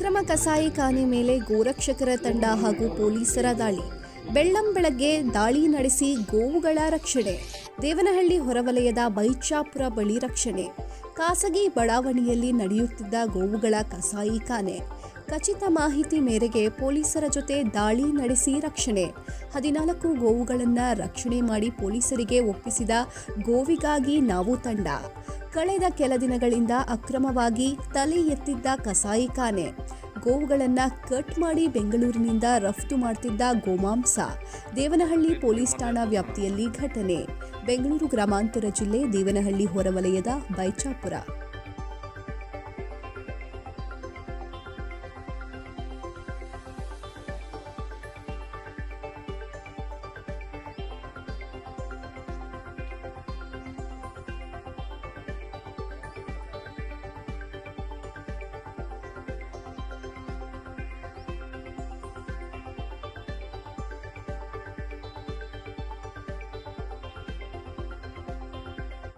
ಅಕ್ರಮ ಕಸಾಯಿಖಾನೆ ಮೇಲೆ ಗೋರಕ್ಷಕರ ತಂಡ ಹಾಗೂ ಪೊಲೀಸರ ದಾಳಿ. ಬೆಳ್ಳಂ ಬೆಳಗ್ಗೆ ದಾಳಿ ನಡೆಸಿ ಗೋವುಗಳ ರಕ್ಷಣೆ. ದೇವನಹಳ್ಳಿ ಹೊರವಲಯದ ಬೈಚಾಪುರ ಬಳಿ ರಕ್ಷಣೆ. ಖಾಸಗಿ ಬಡಾವಣೆಯಲ್ಲಿ ನಡೆಯುತ್ತಿದ್ದ ಗೋವುಗಳ ಕಸಾಯಿಖಾನೆ ಖಚಿತ ಮಾಹಿತಿ ಮೇರೆಗೆ ಪೊಲೀಸರ ಜೊತೆ ದಾಳಿ ನಡೆಸಿ ರಕ್ಷಣೆ. ಹದಿನಾಲ್ಕು ಗೋವುಗಳನ್ನು ರಕ್ಷಣೆ ಮಾಡಿ ಪೊಲೀಸರಿಗೆ ಒಪ್ಪಿಸಿದ ಗೋವಿಗಾಗಿ ನಾವು ತಂಡ. ಕಳೆದ ಕೆಲ ದಿನಗಳಿಂದ ಅಕ್ರಮವಾಗಿ ತಲೆ ಎತ್ತಿದ್ದ ಕಸಾಯಿಖಾನೆ ಗೋವುಗಳನ್ನು ಕಟ್ ಮಾಡಿ ಬೆಂಗಳೂರಿನಿಂದ ರಫ್ತು ಮಾಡ್ತಿದ್ದ ಗೋಮಾಂಸ, ದೇವನಹಳ್ಳಿ ಪೊಲೀಸ್ ಠಾಣಾ ವ್ಯಾಪ್ತಿಯಲ್ಲಿ ಘಟನೆ. ಬೆಂಗಳೂರು ಗ್ರಾಮಾಂತರ ಜಿಲ್ಲೆ ದೇವನಹಳ್ಳಿ ಹೊರವಲಯದ ಬೈಚಾಪುರ.